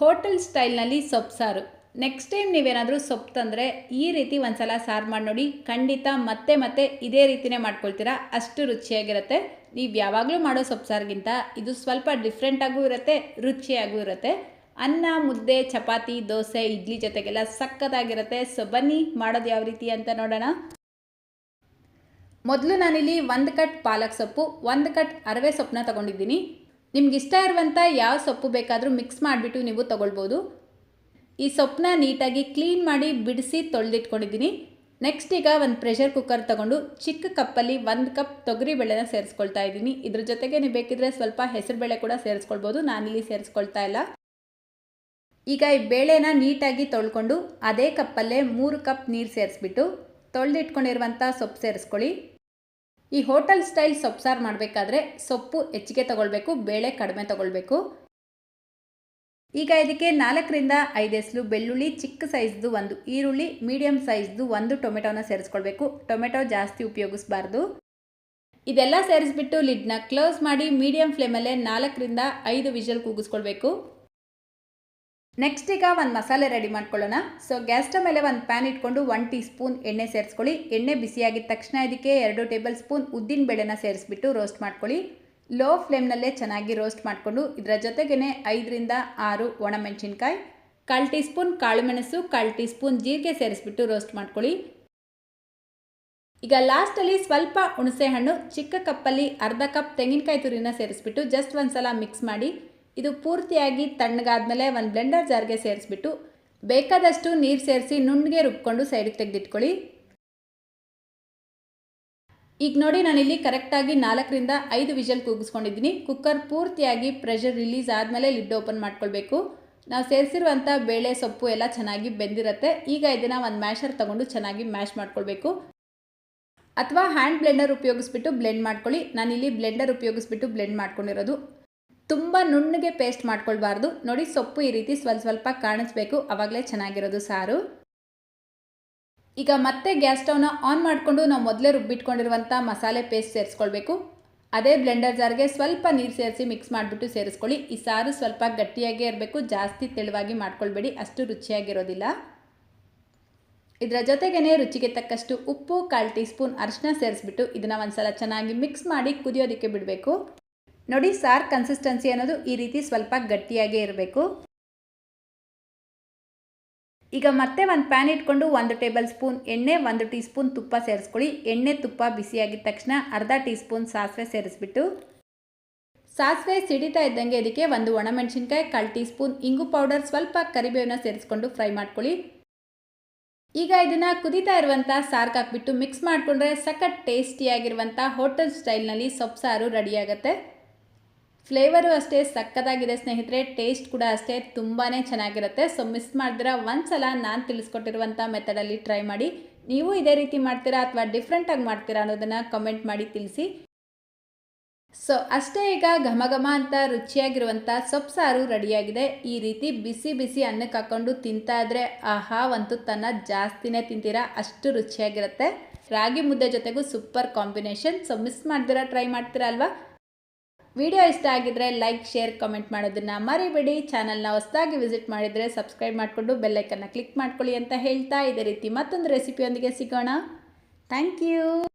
Hotel ಸ್ಟೈಲ್ನಲ್ಲಿ ಸೊಪ್ಪು ಸಾರು. Next time ನೀವೇನಾದರೂ ಸೊಪ್ಪು ತಂದರೆ ಈ ರೀತಿ ಒಂದ್ಸಲ ಸಾರು ಮಾಡಿ ನೋಡಿ, ಖಂಡಿತ ಮತ್ತೆ ಮತ್ತೆ ಇದೇ ರೀತಿನೇ ಮಾಡ್ಕೊಳ್ತೀರಾ. ಅಷ್ಟು ರುಚಿಯಾಗಿರುತ್ತೆ. ನೀವು ಯಾವಾಗಲೂ ಮಾಡೋ ಸೊಪ್ಪು ಸಾರಿಗಿಂತ ಇದು ಸ್ವಲ್ಪ ಡಿಫ್ರೆಂಟಾಗೂ ಇರುತ್ತೆ, ರುಚಿಯಾಗೂ ಇರುತ್ತೆ. ಅನ್ನ, ಮುದ್ದೆ, ಚಪಾತಿ, ದೋಸೆ, ಇಡ್ಲಿ ಜೊತೆಗೆಲ್ಲ ಸಕ್ಕತ್ತಾಗಿರುತ್ತೆ ಸೊ ಬನ್ನಿ, ಮಾಡೋದು ಯಾವ ರೀತಿ ಅಂತ ನೋಡೋಣ. ಮೊದಲು ನಾನಿಲ್ಲಿ ಒಂದು ಕಟ್ ಪಾಲಕ್ ಸೊಪ್ಪು, ಒಂದು ಕಟ್ ಅರವೆ ಸೊಪ್ಪನ್ನ ತೊಗೊಂಡಿದ್ದೀನಿ. ನಿಮ್ಗೆ ಇಷ್ಟ ಇರುವಂಥ ಯಾವ ಸೊಪ್ಪು ಬೇಕಾದರೂ ಮಿಕ್ಸ್ ಮಾಡಿಬಿಟ್ಟು ನೀವು ತೊಗೊಳ್ಬೋದು. ಈ ಸೊಪ್ಪನ್ನ ನೀಟಾಗಿ ಕ್ಲೀನ್ ಮಾಡಿ ಬಿಡಿಸಿ ತೊಳೆದಿಟ್ಕೊಂಡಿದ್ದೀನಿ. ನೆಕ್ಸ್ಟ್ ಈಗ ಒಂದು ಪ್ರೆಷರ್ ಕುಕ್ಕರ್ ತಗೊಂಡು ಚಿಕ್ಕ ಕಪ್ಪಲ್ಲಿ ಒಂದು ಕಪ್ ತೊಗರಿ ಬೇಳೆನ ಸೇರಿಸ್ಕೊಳ್ತಾ ಇದ್ದೀನಿ. ಇದ್ರ ಜೊತೆಗೆ ನೀವು ಬೇಕಿದ್ರೆ ಸ್ವಲ್ಪ ಹೆಸರುಬೇಳೆ ಕೂಡ ಸೇರಿಸ್ಕೊಳ್ಬೋದು. ನಾನಿಲ್ಲಿ ಸೇರಿಸ್ಕೊಳ್ತಾ ಇಲ್ಲ. ಈಗ ಈ ಬೇಳೆನ ನೀಟಾಗಿ ತೊಳ್ಕೊಂಡು ಅದೇ ಕಪ್ಪಲ್ಲೇ ಮೂರು ಕಪ್ ನೀರು ಸೇರಿಸ್ಬಿಟ್ಟು ತೊಳೆದಿಟ್ಕೊಂಡಿರುವಂಥ ಸೊಪ್ಪು ಸೇರಿಸ್ಕೊಳ್ಳಿ. ಈ ಹೋಟೆಲ್ ಸ್ಟೈಲ್ ಸೊಪ್ಪು ಸಾರು ಮಾಡಬೇಕಾದ್ರೆ ಸೊಪ್ಪು ಹೆಚ್ಚಿಗೆ ತಗೊಳ್ಬೇಕು, ಬೇಳೆ ಕಡಿಮೆ ತಗೊಳ್ಬೇಕು. ಈಗ ಇದಕ್ಕೆ ನಾಲ್ಕರಿಂದ ಐದು ಎಸ್ಲು ಬೆಳ್ಳುಳ್ಳಿ, ಚಿಕ್ಕ ಸೈಜ್ದು ಒಂದು ಈರುಳ್ಳಿ ಮೀಡಿಯಮ್ ಸೈಜ್ದು ಒಂದು ಟೊಮೆಟೊನ ಸೇರಿಸ್ಕೊಳ್ಬೇಕು. ಟೊಮೆಟೊ ಜಾಸ್ತಿ ಉಪಯೋಗಿಸಬಾರ್ದು. ಇದೆಲ್ಲ ಸೇರಿಸ್ಬಿಟ್ಟು ಲಿಡ್ನ ಕ್ಲೋಸ್ ಮಾಡಿ ಮೀಡಿಯಂ ಫ್ಲೇಮಲ್ಲೇ ನಾಲ್ಕರಿಂದ ಐದು ವಿಷಲ್ ಕೂಗಿಸ್ಕೊಳ್ಬೇಕು. ನೆಕ್ಸ್ಟ್ ಈಗ ಒಂದು ಮಸಾಲೆ ರೆಡಿ ಮಾಡ್ಕೊಳ್ಳೋಣ. ಸೊ ಗ್ಯಾಸ್ ಸ್ಟವ್ ಮೇಲೆ ಒಂದು ಪ್ಯಾನ್ ಇಟ್ಕೊಂಡು ಒನ್ ಟೀ ಸ್ಪೂನ್ ಎಣ್ಣೆ ಸೇರಿಸ್ಕೊಳ್ಳಿ. ಎಣ್ಣೆ ಬಿಸಿಯಾಗಿದ ತಕ್ಷಣ ಇದಕ್ಕೆ ಎರಡು ಟೇಬಲ್ ಸ್ಪೂನ್ ಉದ್ದಿನ ಬೇಳೆನ ಸೇರಿಸ್ಬಿಟ್ಟು ರೋಸ್ಟ್ ಮಾಡ್ಕೊಳ್ಳಿ. ಲೋ ಫ್ಲೇಮ್ನಲ್ಲೇ ಚೆನ್ನಾಗಿ ರೋಸ್ಟ್ ಮಾಡಿಕೊಂಡು ಇದರ ಜೊತೆಗೇ ಐದರಿಂದ ಆರು ಒಣಮೆಣಸಿನ್ಕಾಯಿ, ಕಾಲು ಟೀ ಸ್ಪೂನ್ ಕಾಳುಮೆಣಸು, ಕಾಲು ಟೀ ಸ್ಪೂನ್ ಜೀರಿಗೆ ಸೇರಿಸ್ಬಿಟ್ಟು ರೋಸ್ಟ್ ಮಾಡ್ಕೊಳ್ಳಿ. ಈಗ ಲಾಸ್ಟಲ್ಲಿ ಸ್ವಲ್ಪ ಹುಣಸೆಹಣ್ಣು, ಚಿಕ್ಕ ಕಪ್ಪಲ್ಲಿ ಅರ್ಧ ಕಪ್ ತೆಂಗಿನಕಾಯಿ ತುರಿನ ಸೇರಿಸ್ಬಿಟ್ಟು ಜಸ್ಟ್ ಒಂದು ಸಲ ಮಿಕ್ಸ್ ಮಾಡಿ. ಇದು ಪೂರ್ತಿಯಾಗಿ ತಣ್ಣಗಾದ್ಮೇಲೆ ಒಂದು ಬ್ಲೆಂಡರ್ ಜಾರ್ಗೆ ಸೇರಿಸ್ಬಿಟ್ಟು ಬೇಕಾದಷ್ಟು ನೀರು ಸೇರಿಸಿ ನುಣ್ಣಗೆ ರುಬ್ಕೊಂಡು ಸೈಡಿಗೆ ತೆಗೆದಿಟ್ಕೊಳ್ಳಿ. ಈಗ ನೋಡಿ ನಾನಿಲ್ಲಿ ಕರೆಕ್ಟಾಗಿ ನಾಲ್ಕರಿಂದ ಐದು ವಿಷಲ್ ಕೂಗಿಸ್ಕೊಂಡಿದ್ದೀನಿ. ಕುಕ್ಕರ್ ಪೂರ್ತಿಯಾಗಿ ಪ್ರೆಷರ್ ರಿಲೀಸ್ ಆದಮೇಲೆ ಲಿಡ್ ಓಪನ್ ಮಾಡ್ಕೊಳ್ಬೇಕು. ನಾವು ಸೇರಿಸಿರುವಂಥ ಬೇಳೆ, ಸೊಪ್ಪು ಎಲ್ಲ ಚೆನ್ನಾಗಿ ಬೆಂದಿರುತ್ತೆ. ಈಗ ಇದನ್ನು ಒಂದು ಮ್ಯಾಶರ್ ತೊಗೊಂಡು ಚೆನ್ನಾಗಿ ಮ್ಯಾಶ್ ಮಾಡ್ಕೊಳ್ಬೇಕು. ಅಥವಾ ಹ್ಯಾಂಡ್ ಬ್ಲೆಂಡರ್ ಉಪಯೋಗಿಸ್ಬಿಟ್ಟು ಬ್ಲೆಂಡ್ ಮಾಡ್ಕೊಳ್ಳಿ. ನಾನಿಲ್ಲಿ ಬ್ಲೆಂಡರ್ ಉಪಯೋಗಿಸ್ಬಿಟ್ಟು ಬ್ಲೆಂಡ್ ಮಾಡ್ಕೊಂಡಿರೋದು. ತುಂಬ ನುಣ್ಣಗೆ ಪೇಸ್ಟ್ ಮಾಡ್ಕೊಳ್ಬಾರ್ದು. ನೋಡಿ ಸೊಪ್ಪು ಈ ರೀತಿ ಸ್ವಲ್ಪ ಸ್ವಲ್ಪ ಕಾಣಿಸ್ಬೇಕು. ಆವಾಗಲೇ ಚೆನ್ನಾಗಿರೋದು ಸಾರು. ಈಗ ಮತ್ತೆ ಗ್ಯಾಸ್ ಸ್ಟವ್ನ ಆನ್ ಮಾಡಿಕೊಂಡು ನಾವು ಮೊದಲೇ ರುಬ್ಬಿಟ್ಕೊಂಡಿರುವಂಥ ಮಸಾಲೆ ಪೇಸ್ಟ್ ಸೇರಿಸ್ಕೊಳ್ಬೇಕು. ಅದೇ ಬ್ಲೆಂಡರ್ ಜಾರ್ಗೆ ಸ್ವಲ್ಪ ನೀರು ಸೇರಿಸಿ ಮಿಕ್ಸ್ ಮಾಡಿಬಿಟ್ಟು ಸೇರಿಸ್ಕೊಳ್ಳಿ. ಈ ಸಾರು ಸ್ವಲ್ಪ ಗಟ್ಟಿಯಾಗೇ ಇರಬೇಕು. ಜಾಸ್ತಿ ತೆಳುವಾಗಿ ಮಾಡ್ಕೊಳ್ಬೇಡಿ. ಅಷ್ಟು ರುಚಿಯಾಗಿರೋದಿಲ್ಲ. ಇದರ ಜೊತೆಗೇ ರುಚಿಗೆ ತಕ್ಕಷ್ಟು ಉಪ್ಪು, ಕಾಲು ಟೀ ಸ್ಪೂನ್ ಅರಿಶಿನ ಸೇರಿಸ್ಬಿಟ್ಟು ಇದನ್ನು ಒಂದ್ಸಲ ಚೆನ್ನಾಗಿ ಮಿಕ್ಸ್ ಮಾಡಿ ಕುದಿಯೋದಕ್ಕೆ ಬಿಡಬೇಕು. ನೋಡಿ, ಸಾರ್ ಕನ್ಸಿಸ್ಟೆನ್ಸಿ ಅನ್ನೋದು ಈ ರೀತಿ ಸ್ವಲ್ಪ ಗಟ್ಟಿಯಾಗೇ ಇರಬೇಕು. ಈಗ ಮತ್ತೆ ಒಂದು ಪ್ಯಾನ್ ಇಟ್ಕೊಂಡು ಒಂದು ಟೇಬಲ್ ಸ್ಪೂನ್ ಎಣ್ಣೆ, ಒಂದು ಟೀ ಸ್ಪೂನ್ ತುಪ್ಪ ಸೇರಿಸ್ಕೊಳ್ಳಿ. ಎಣ್ಣೆ, ತುಪ್ಪ ಬಿಸಿಯಾಗಿದ ತಕ್ಷಣ ಅರ್ಧ ಟೀ ಸ್ಪೂನ್ ಸಾಸಿವೆ ಸೇರಿಸ್ಬಿಟ್ಟು. ಸಾಸಿವೆ ಸಿಡಿತಾ ಇದ್ದಂಗೆ ಇದಕ್ಕೆ ಒಂದು ಒಣಮೆಣಸಿನ್ಕಾಯಿ, ಕಾಲು ಟೀ ಸ್ಪೂನ್ ಇಂಗು ಪೌಡರ್ ಸ್ವಲ್ಪ ಕರಿಬೇವನ್ನ ಸೇರಿಸ್ಕೊಂಡು ಫ್ರೈ ಮಾಡ್ಕೊಳ್ಳಿ. ಈಗ ಇದನ್ನು ಕುದೀತಾ ಇರುವಂಥ ಸಾರ್ಗೆ ಹಾಕ್ಬಿಟ್ಟು ಮಿಕ್ಸ್ ಮಾಡಿಕೊಂಡ್ರೆ ಸಖತ್ ಟೇಸ್ಟಿಯಾಗಿರುವಂಥ ಹೋಟೆಲ್ ಸ್ಟೈಲ್ನಲ್ಲಿ ಸೊಪ್ಪು ಸಾರು ರೆಡಿಯಾಗುತ್ತೆ ಫ್ಲೇವರು ಅಷ್ಟೇ ಸಕ್ಕತ್ತಾಗಿದೆ, ಸ್ನೇಹಿತರೆ. ಟೇಸ್ಟ್ ಕೂಡ ಅಷ್ಟೇ ತುಂಬಾ ಚೆನ್ನಾಗಿರುತ್ತೆ. ಸೊ ಮಿಸ್ ಮಾಡಿದ್ರೆ ಒಂದು ಸಲ ನಾನು ತಿಳಿಸ್ಕೊಟ್ಟಿರುವಂಥ ಮೆಥಡಲ್ಲಿ ಟ್ರೈ ಮಾಡಿ. ನೀವು ಇದೇ ರೀತಿ ಮಾಡ್ತೀರಾ ಅಥವಾ ಡಿಫ್ರೆಂಟಾಗಿ ಮಾಡ್ತೀರಾ ಅನ್ನೋದನ್ನು ಕಮೆಂಟ್ ಮಾಡಿ ತಿಳಿಸಿ. ಸೊ ಅಷ್ಟೇ ಈಗ ಘಮ ಅಂತ ರುಚಿಯಾಗಿರುವಂಥ ಸೊಪ್ಪು ಸಾರು ರೆಡಿಯಾಗಿದೆ. ಈ ರೀತಿ ಬಿಸಿ ಬಿಸಿ ಅನ್ನಕ್ಕೆ ಹಾಕ್ಕೊಂಡು ತಿಂತಾ ಇದ್ರೆ ಆಹಾ, ಅಂತೂ ತನ್ನ ಜಾಸ್ತಿನೇ ತಿಂತೀರಾ? ಅಷ್ಟು ರುಚಿಯಾಗಿರುತ್ತೆ. ರಾಗಿ ಮುದ್ದೆ ಜೊತೆಗೂ ಸೂಪರ್ ಕಾಂಬಿನೇಷನ್ ಸೊ ಮಿಸ್ ಮಾಡ್ದಿರಾ ಟ್ರೈ ಮಾಡ್ತೀರಾ ಅಲ್ವಾ? ವಿಡಿಯೋ ಇಷ್ಟ ಆಗಿದ್ರೆ ಲೈಕ್, ಶೇರ್, ಕಮೆಂಟ್ ಮಾಡೋದನ್ನು ಮರಿಬೇಡಿ. ಚಾನಲ್ನ ಹೊಸದಾಗಿ ವಿಸಿಟ್ ಮಾಡಿದರೆ ಸಬ್ಸ್ಕ್ರೈಬ್ ಮಾಡಿಕೊಂಡು ಬೆಲ್ಲೈಕನ್ನು ಕ್ಲಿಕ್ ಮಾಡ್ಕೊಳ್ಳಿ ಅಂತ ಹೇಳ್ತಾ ಇದೇ ರೀತಿ ಮತ್ತೊಂದು ರೆಸಿಪಿಯೊಂದಿಗೆ ಸಿಗೋಣ. Thank you.